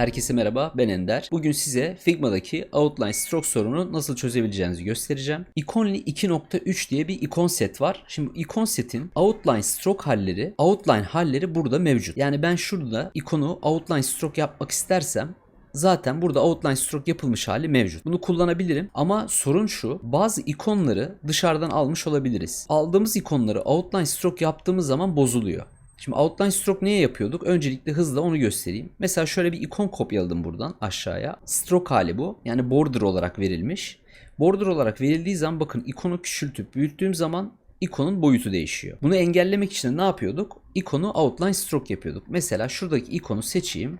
Herkese merhaba ben Ender. Bugün size Figma'daki Outline Stroke sorunu nasıl çözebileceğinizi göstereceğim. Iconly 2.3 diye bir ikon set var. Şimdi ikon setin Outline Stroke halleri, Outline halleri burada mevcut. Yani ben şurada ikonu Outline Stroke yapmak istersem Zaten burada outline stroke yapılmış hali mevcut. Bunu kullanabilirim ama sorun şu. Bazı ikonları dışarıdan almış olabiliriz. Aldığımız ikonları outline stroke yaptığımız zaman bozuluyor. Şimdi outline stroke niye yapıyorduk? Öncelikle hızla onu göstereyim. Mesela şöyle bir ikon kopyaladım buradan aşağıya. Stroke hali bu. Yani border olarak verilmiş. Border olarak verildiği zaman bakın ikonu küçültüp büyüttüğüm zaman ikonun boyutu değişiyor. Bunu engellemek için ne yapıyorduk? İkonu outline stroke yapıyorduk. Mesela şuradaki ikonu seçeyim.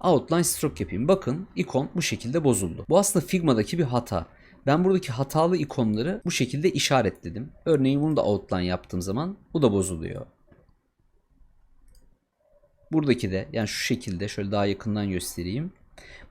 Outline stroke yapayım. Bakın ikon bu şekilde bozuldu. Bu aslında Figma'daki bir hata. Ben buradaki hatalı ikonları bu şekilde işaretledim. Örneğin bunu da outline yaptığım zaman bu da bozuluyor. Buradaki de yani şu şekilde şöyle daha yakından göstereyim.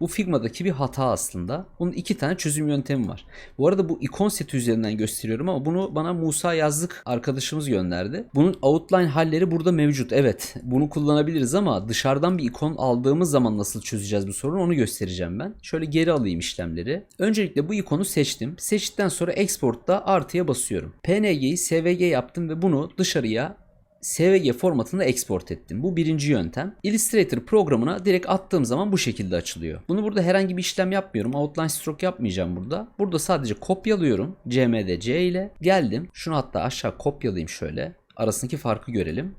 Bu Figma'daki bir hata aslında. Bunun iki tane çözüm yöntemi var. Bu arada bu ikon seti üzerinden gösteriyorum ama bunu bana Musa Yazlık arkadaşımız gönderdi. Bunun outline halleri burada mevcut. Evet bunu kullanabiliriz ama dışarıdan bir ikon aldığımız zaman nasıl çözeceğiz bu sorunu onu göstereceğim ben. Şöyle geri alayım işlemleri. Öncelikle bu ikonu seçtim. Seçtikten sonra export'ta artıya basıyorum. PNG'yi SVG yaptım ve bunu dışarıya SVG formatında export ettim. Bu birinci yöntem. Illustrator programına direkt attığım zaman bu şekilde açılıyor. Bunu burada herhangi bir işlem yapmıyorum. Outline stroke yapmayacağım burada. Burada sadece kopyalıyorum. CMD C ile. Geldim. Şunu hatta aşağı kopyalayayım şöyle. Arasındaki farkı görelim.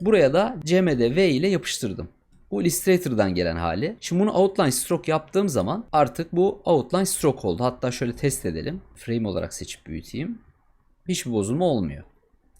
Buraya da CMD V ile yapıştırdım. Bu Illustrator'dan gelen hali. Şimdi bunu outline stroke yaptığım zaman artık bu outline stroke oldu. Hatta şöyle test edelim. Frame olarak seçip büyüteyim. Hiçbir bozulma olmuyor.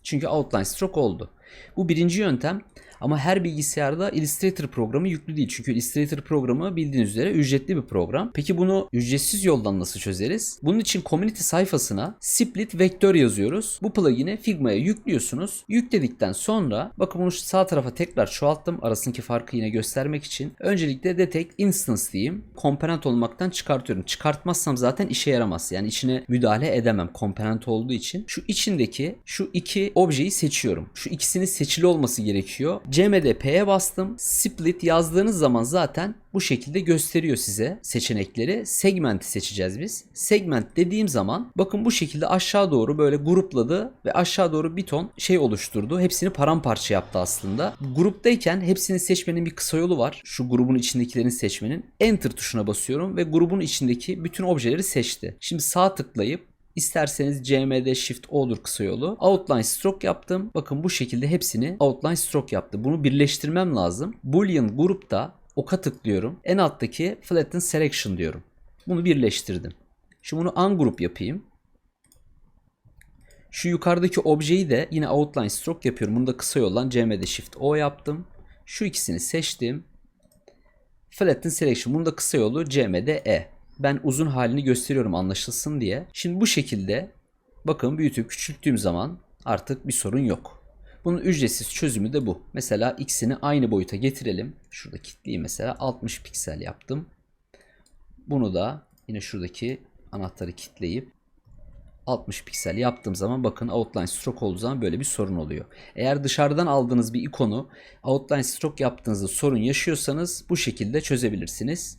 Çünkü outline stroke oldu. Bu birinci yöntem ama her bilgisayarda Illustrator programı yüklü değil. Çünkü Illustrator programı bildiğiniz üzere ücretli bir program. Peki bunu ücretsiz yoldan nasıl çözeriz? Bunun için community sayfasına split vektör yazıyoruz. Bu plugin'i Figma'ya yüklüyorsunuz. Yükledikten sonra bakın bunu sağ tarafa tekrar çoğalttım. Arasındaki farkı yine göstermek için. Öncelikle detect instance diyeyim. Komponent olmaktan çıkartıyorum. Çıkartmazsam zaten işe yaramaz. Yani içine müdahale edemem komponent olduğu için. Şu içindeki şu iki objeyi seçiyorum. Şu ikisinin seçili olması gerekiyor. CMDP'ye bastım. Split yazdığınız zaman zaten bu şekilde gösteriyor size seçenekleri. Segment'i seçeceğiz biz. Segment dediğim zaman bakın bu şekilde aşağı doğru böyle grupladı ve aşağı doğru bir ton şey oluşturdu. Hepsini paramparça yaptı aslında. Gruptayken hepsini seçmenin bir kısa yolu var. Şu grubun içindekilerini seçmenin. Enter tuşuna basıyorum ve grubun içindeki bütün objeleri seçti. Şimdi sağ tıklayıp İsterseniz CMD Shift O'dur kısa yolu. Outline Stroke yaptım. Bakın bu şekilde hepsini Outline Stroke yaptı. Bunu birleştirmem lazım. Boolean grupta oka tıklıyorum. En alttaki Flatten Selection diyorum. Bunu birleştirdim. Şimdi bunu ungroup yapayım. Şu yukarıdaki objeyi de yine Outline Stroke yapıyorum. Bunu da kısa yoldan CMD Shift O yaptım. Şu ikisini seçtim. Flatten Selection. Bunu da kısa yolu CMD E ben uzun halini gösteriyorum anlaşılsın diye. Şimdi bu şekilde bakın büyütüp küçülttüğüm zaman artık bir sorun yok. Bunun ücretsiz çözümü de bu. Mesela x'ini aynı boyuta getirelim. Şurada kitleyi mesela 60 piksel yaptım. Bunu da yine şuradaki anahtarı kitleyip 60 piksel yaptığım zaman bakın outline stroke olduğu zaman böyle bir sorun oluyor. Eğer dışarıdan aldığınız bir ikonu outline stroke yaptığınızda sorun yaşıyorsanız bu şekilde çözebilirsiniz.